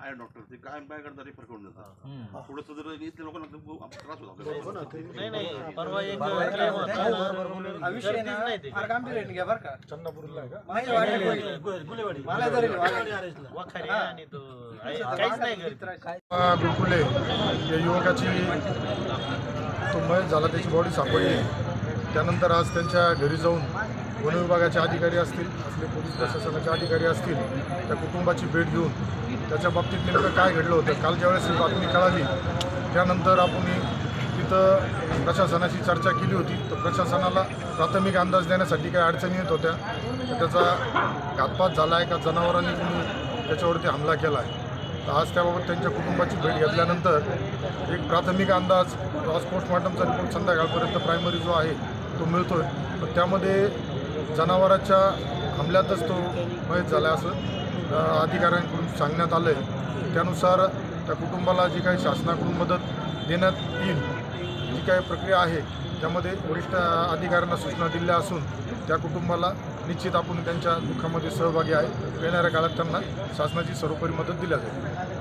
आहे डॉक्टर ते काय काय करतात रेफर करून देतात. थोडस जर इथल्या लोकांना खूप त्रास होतो. आपल्याला. नाही नाही परवा एक claim होता. ना, गर्दीच नाही ते. चंदापूरला आहे का? मला वाखारी आणि तो आहे, काहीच नाही गर्दी. हा, बिलकुल आहे. या युवकाची तो मयत झाला त्याची बॉडी सापडली. त्यानंतर आज त्यांच्या घरी जाऊन वन विभागाचे अधिकारी असतील आपले पोलीस प्रशासनाचे अधिकारी असतील त्या कुटुंबाची भेट घेऊन त्याच्या बाबतीत नेमकं काय घडलं होतं काल ज्यावेळेस ही बातमी कळाली त्यानंतर आपण तिथं प्रशासनाशी चर्चा केली होती. तर प्रशासनाला प्राथमिक अंदाज देण्यासाठी काही अडचणी येत होत्या. तर त्याचा घातपात झाला आहे का जनावरांनी कोणी त्याच्यावरती हमला केला आहे. तर आज त्याबाबत त्यांच्या कुटुंबाची भेट घेतल्यानंतर एक प्राथमिक अंदाज आज पोस्टमॉर्टमचा रिपोर्ट संध्याकाळपर्यंत प्रायमरी जो आहे तो मिळतो आहे पण त्यामध्ये जनावराच्या हमल्यातच तो मयत झाला असं अधिकाऱ्यांकडून सांगण्यात आलं आहे. त्यानुसार त्या कुटुंबाला जी काही शासनाकडून मदत देण्यात येईल जी काही प्रक्रिया आहे त्यामध्ये वरिष्ठ अधिकाऱ्यांना सूचना दिल्या असून त्या कुटुंबाला निश्चित आपण त्यांच्या दुःखामध्ये सहभागी आहे. येणाऱ्या काळात त्यांना शासनाची सर्वोपरी मदत दिल्या जाईल.